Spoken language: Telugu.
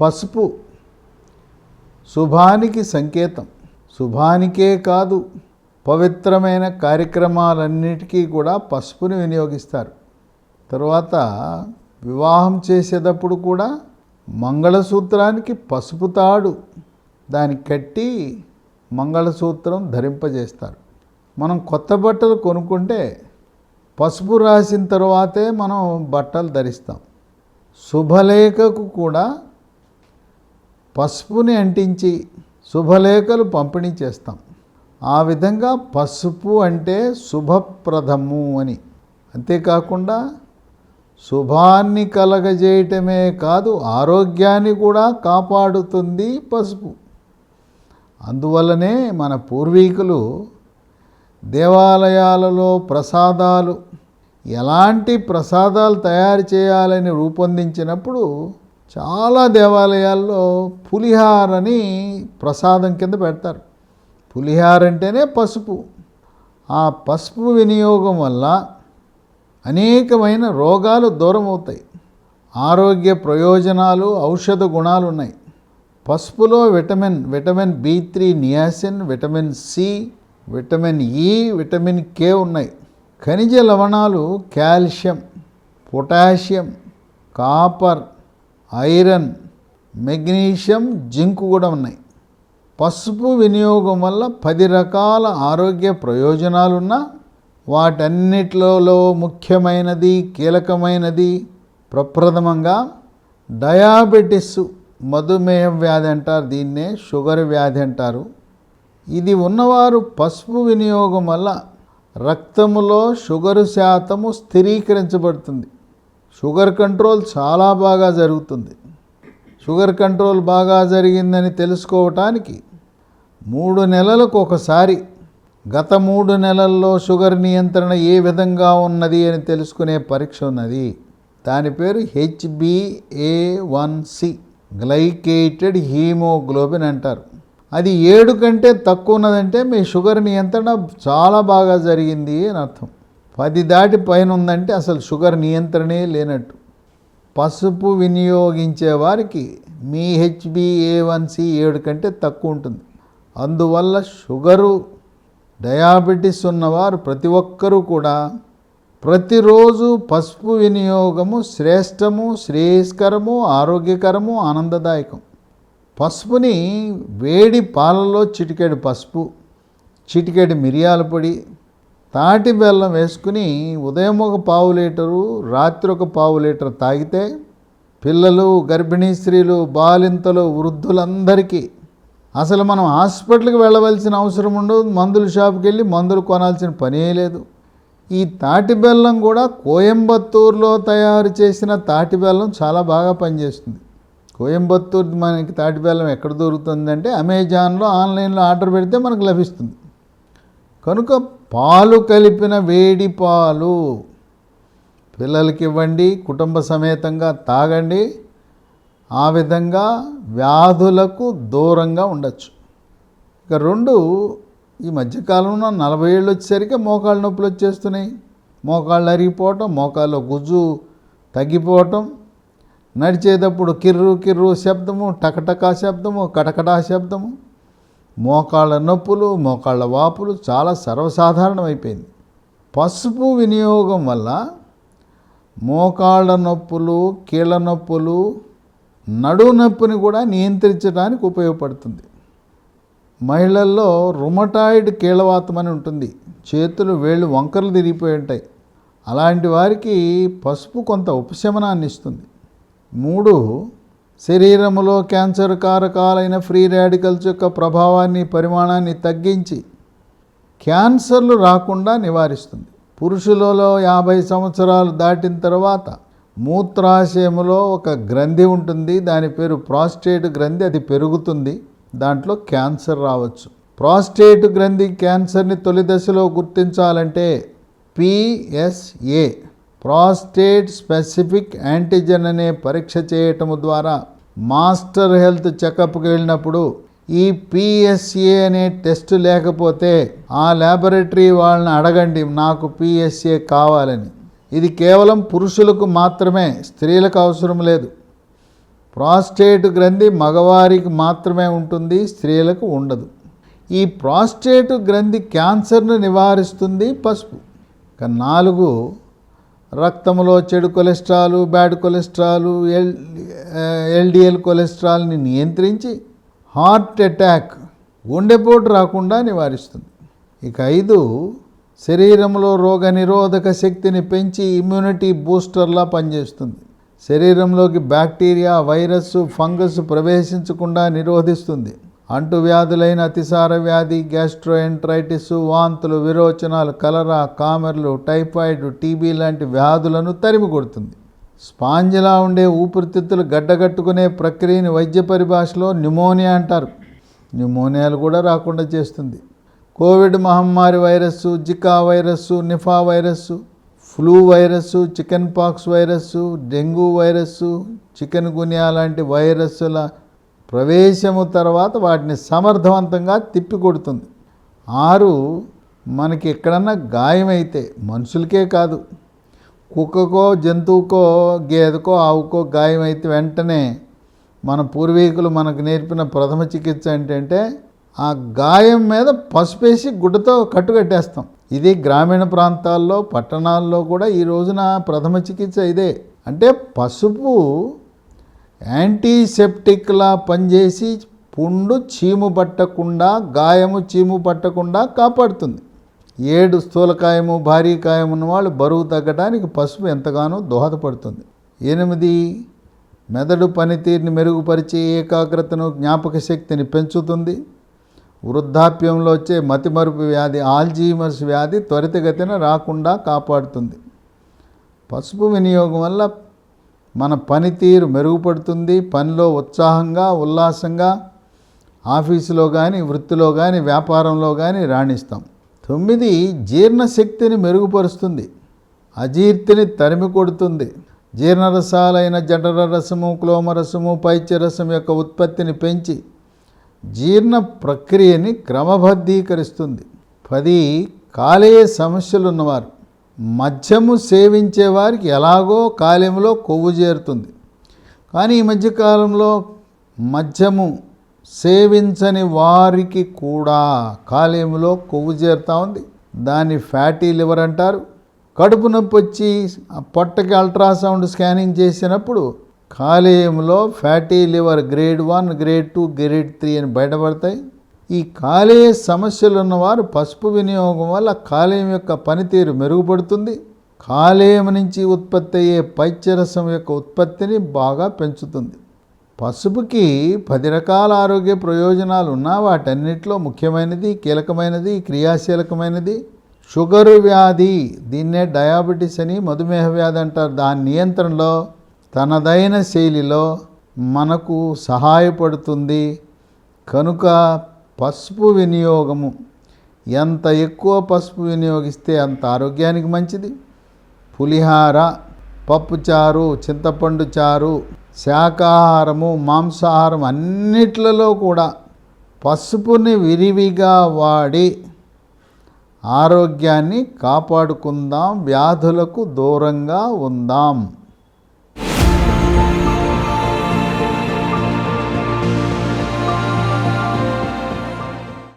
పసుపు. శుభానికి సంకేతం. శుభానికే కాదు పవిత్రమైన కార్యక్రమాలన్నిటికీ కూడా పసుపుని వినియోగిస్తారు. తర్వాత వివాహం చేసేటప్పుడు కూడా మంగళసూత్రానికి పసుపు తాడు దాన్ని కట్టి మంగళసూత్రం ధరింపజేస్తారు. మనం కొత్త బట్టలు కొనుక్కుంటే పసుపు రాసిన తర్వాతే మనం బట్టలు ధరిస్తాం. శుభలేఖకు కూడా పసుపుని అంటించి శుభలేఖలు పంపిణీ చేస్తాం. ఆ విధంగా పసుపు అంటే శుభప్రదము అని. అంతేకాకుండా శుభాన్ని కలగజేయటమే కాదు ఆరోగ్యాన్ని కూడా కాపాడుతుంది పసుపు. అందువల్లనే మన పూర్వీకులు దేవాలయాలలో ప్రసాదాలు ఎలాంటి ప్రసాదాలు తయారు చేయాలని రూపొందించినప్పుడు చాలా దేవాలయాల్లో పులిహారని ప్రసాదం కింద పెడతారు. పులిహార అంటేనే పసుపు. ఆ పసుపు వినియోగం వల్ల అనేకమైన రోగాలు దూరం అవుతాయి ఆరోగ్య ప్రయోజనాలు ఔషధ గుణాలు ఉన్నాయి. పసుపులో vitamin vitamin B three niacin vitamin C vitamin E vitamin K ఉన్నాయి. ఖనిజ లవణాలు calcium potassium copper iron magnesium zinc కూడా ఉన్నాయి. పసుపు వినియోగం వల్ల పది రకాల ఆరోగ్య ప్రయోజనాలున్నా వాటన్నిటిలో ముఖ్యమైనది కీలకమైనది ప్రప్రథమంగా డయాబెటిస్ మధుమేహ వ్యాధి అంటారు దీన్నే షుగర్ వ్యాధి అంటారు. ఇది ఉన్నవారు పసుపు వినియోగం వల్ల రక్తములో షుగరు శాతము స్థిరీకరించబడుతుంది. షుగర్ కంట్రోల్ చాలా బాగా జరుగుతుంది. షుగర్ కంట్రోల్ బాగా జరిగిందని తెలుసుకోవటానికి మూడు నెలలకు ఒకసారి గత మూడు నెలల్లో షుగర్ నియంత్రణ ఏ విధంగా ఉన్నది అని తెలుసుకునే పరీక్ష ఉన్నది. దాని పేరు HBA one C glycated haemoglobin అంటారు. అది ఏడు కంటే తక్కువ ఉన్నదంటే మీ షుగర్ నియంత్రణ చాలా బాగా జరిగింది అని అర్థం. పది దాటి పైన ఉందంటే అసలు షుగర్ నియంత్రణే లేనట్టు. పసుపు వినియోగించే వారికి మీ హెచ్బిఏ వన్ సి ఏడు కంటే తక్కువ ఉంటుంది. అందువల్ల షుగరు డయాబెటీస్ ఉన్నవారు ప్రతి ఒక్కరూ కూడా ప్రతిరోజు పసుపు వినియోగము శ్రేష్టము శ్రేయస్కరము ఆరోగ్యకరము ఆనందదాయకం. పసుపుని వేడి పాలలో చిటికెడు పసుపు చిటికెడు మిరియాల పొడి తాటి బెల్లం వేసుకుని ఉదయం ఒక పావు లీటరు రాత్రి ఒక పావు లీటర్ తాగితే పిల్లలు గర్భిణీ స్త్రీలు బాలింతలు వృద్ధులందరికీ అసలు మనం హాస్పిటల్కి వెళ్ళవలసిన అవసరం ఉండదు. మందుల షాప్కి వెళ్ళి మందులు కొనాల్సిన పనే లేదు. ఈ తాటి బెల్లం కూడా కోయంబత్తూరులో తయారు చేసిన తాటి బెల్లం చాలా బాగా పనిచేస్తుంది. కోయంబత్తూరు మనకి తాటి బెల్లం ఎక్కడ దొరుకుతుందంటే అమెజాన్లో ఆన్లైన్లో ఆర్డర్ పెడితే మనకు లభిస్తుంది. కనుక పాలు కలిపిన వేడి పాలు. పిల్లలకి ఇవ్వండి కుటుంబ సమేతంగా తాగండి. ఆ విధంగా వ్యాధులకు దూరంగా ఉండొచ్చు. ఇక రెండు ఈ మధ్యకాలంలో నలభై ఏళ్ళు వచ్చేసరికి మోకాళ్ళ నొప్పులు వచ్చేస్తున్నాయి. మోకాళ్ళు అరిగిపోవటం మోకాళ్ళ గుజ్జు తగ్గిపోవటం. నడిచేటప్పుడు కిర్రు కిర్రు శబ్దము టకటకా శబ్దము కటకటా శబ్దము. మోకాళ్ళ నొప్పులు మోకాళ్ళ వాపులు చాలా సర్వసాధారణమైపోయింది. పసుపు వినియోగం వల్ల మోకాళ్ళ నొప్పులు కీళ్ళ నొప్పులు నడు నొప్పిని కూడా నియంత్రించడానికి ఉపయోగపడుతుంది. మహిళల్లో రుమటాయిడ్ కీళ్ళవాతం అని ఉంటుంది. చేతులు వేళ్ళు వంకరలు తిరిగిపోయి ఉంటాయి. అలాంటి వారికి పసుపు కొంత ఉపశమనాన్ని ఇస్తుంది. మూడు శరీరములో క్యాన్సర్ కారకాలైన ఫ్రీ రాడికల్స్ యొక్క ప్రభావాన్ని పరిమాణాన్ని తగ్గించి క్యాన్సర్లు రాకుండా నివారిస్తుంది. పురుషులలో యాభై సంవత్సరాలు దాటిన తర్వాత మూత్రాశయములో ఒక గ్రంథి ఉంటుంది. దాని పేరు ప్రాస్టేట్ గ్రంథి. అది పెరుగుతుంది. దాంట్లో క్యాన్సర్ రావచ్చు. ప్రాస్టేట్ గ్రంథి క్యాన్సర్ని తొలి దశలో గుర్తించాలంటే పిఎస్ఏ ప్రాస్టేట్ స్పెసిఫిక్ యాంటీజెన్ అనే పరీక్ష చేయటము ద్వారా మాస్టర్ హెల్త్ చెకప్కి వెళ్ళినప్పుడు ఈ పిఎస్ఏ అనే టెస్ట్ లేకపోతే ఆ ల్యాబొరేటరీ వాళ్ళని అడగండి నాకు పిఎస్ఏ కావాలని. ఇది కేవలం పురుషులకు మాత్రమే స్త్రీలకు అవసరం లేదు. ప్రాస్టేట్ గ్రంథి మగవారికి మాత్రమే ఉంటుంది స్త్రీలకు ఉండదు. ఈ ప్రాస్టేట్ గ్రంథి క్యాన్సర్ను నివారిస్తుంది పసుపు. ఇక నాలుగు రక్తంలో చెడు cholesterol bad cholesterol L LDL కొలెస్ట్రాల్ని నియంత్రించి హార్ట్ అటాక్ గుండెపోటు రాకుండా నివారిస్తుంది. ఇక ఐదు శరీరంలో రోగ నిరోధక శక్తిని పెంచి ఇమ్యూనిటీ బూస్టర్లా పనిచేస్తుంది. శరీరంలోకి బ్యాక్టీరియా వైరస్ ఫంగస్ ప్రవేశించకుండా నిరోధిస్తుంది. అంటువ్యాధులైన అతిసార వ్యాధి గ్యాస్ట్రోఎంట్రైటిస్ వాంతులు విరోచనాలు కలరా కామెర్లు టైఫాయిడ్ టీబీ లాంటి వ్యాధులను తరిమి కొడుతుంది. స్పాంజిలా ఉండే ఊపిరితిత్తులు గడ్డగట్టుకునే ప్రక్రియని వైద్య పరిభాషలో న్యూమోనియా అంటారు. న్యూమోనియాలు కూడా రాకుండా చేస్తుంది. కోవిడ్ మహమ్మారి virus Zika virus Nipah virus flu virus chickenpox virus dengue virus chikungunya లాంటి వైరస్సుల ప్రవేశము తర్వాత వాటిని సమర్థవంతంగా తిప్పికొడుతుంది. ఆరు మనకి ఎక్కడన్నా గాయమైతే మనుషులకే కాదు. కుక్కకో జంతువుకో గేదెకో ఆవుకో గాయమైతే వెంటనే మన పూర్వీకులు మనకు నేర్పిన ప్రథమ చికిత్స ఏంటంటే ఆ గాయం మీద పసుపేసి గుడ్డతో కట్టుకట్టేస్తాం. ఇది గ్రామీణ ప్రాంతాల్లో పట్టణాల్లో కూడా ఈ రోజున ప్రథమ చికిత్స ఇదే. అంటే పసుపు యాంటీసెప్టిక్లా పనిచేసి పుండు చీము పట్టకుండా గాయము చీము పట్టకుండా కాపాడుతుంది. ఏడు స్థూలకాయము భారీ కాయం వాళ్ళు బరువు తగ్గడానికి పసుపు ఎంతగానో దోహదపడుతుంది. ఎనిమిది మెదడు పనితీరుని మెరుగుపరిచి ఏకాగ్రతను జ్ఞాపక శక్తిని పెంచుతుంది. వృద్ధాప్యంలో వచ్చే మతిమరుపు వ్యాధి ఆల్జీమర్స్ వ్యాధి త్వరితగతిన రాకుండా కాపాడుతుంది. పసుపు వినియోగం వల్ల మన పనితీరు మెరుగుపడుతుంది పనిలో ఉత్సాహంగా ఉల్లాసంగా ఆఫీసులో కానీ వృత్తిలో కానీ వ్యాపారంలో కానీ రాణిస్తాం. తొమ్మిది జీర్ణశక్తిని మెరుగుపరుస్తుంది. అజీర్తిని తరిమి కొడుతుంది. జీర్ణరసాలైన జఠర రసము క్లోమరసము పైత్యరసం యొక్క ఉత్పత్తిని పెంచి జీర్ణ ప్రక్రియని క్రమబద్ధీకరిస్తుంది. పది కాలేయ సమస్యలు ఉన్నవారు మద్యము సేవించే వారికి ఎలాగో కాలేయంలో కొవ్వు చేరుతుంది. కానీ ఈ మధ్యకాలంలో మద్యము సేవించని వారికి కూడా కాలేయంలో కొవ్వు చేరుతూ ఉంది. దాన్ని ఫ్యాటీ లివర్ అంటారు. కడుపు నొప్పి వచ్చి ఆ పొట్టకి అల్ట్రాసౌండ్ స్కానింగ్ చేసినప్పుడు కాలేయంలో fatty liver grade one grade two grade three అని బయటపడతాయి. ఈ కాలేయ సమస్యలు ఉన్నవారు పసుపు వినియోగం వల్ల కాలేయం యొక్క పనితీరు మెరుగుపడుతుంది. కాలేయం నుంచి ఉత్పత్తి అయ్యే పైత్యరసం యొక్క ఉత్పత్తిని బాగా పెంచుతుంది. పసుపుకి పది రకాల ఆరోగ్య ప్రయోజనాలు ఉన్నా వాటన్నిటిలో ముఖ్యమైనది కీలకమైనది క్రియాశీలకమైనది. షుగరు వ్యాధి దీన్నే డయాబెటీస్ అని మధుమేహ వ్యాధి అంటారు. దాని నియంత్రణలో తనదైన శైలిలో మనకు సహాయపడుతుంది. కనుక పసుపు వినియోగము. ఎంత ఎక్కువ పసుపు వినియోగిస్తే అంత ఆరోగ్యానికి మంచిది. పులిహార పప్పుచారు చింతపండు చారు శాకాహారము మాంసాహారం అన్నిట్లలో కూడా పసుపుని విరివిగా వాడి ఆరోగ్యాన్ని కాపాడుకుందాం వ్యాధులకు దూరంగా ఉందాం.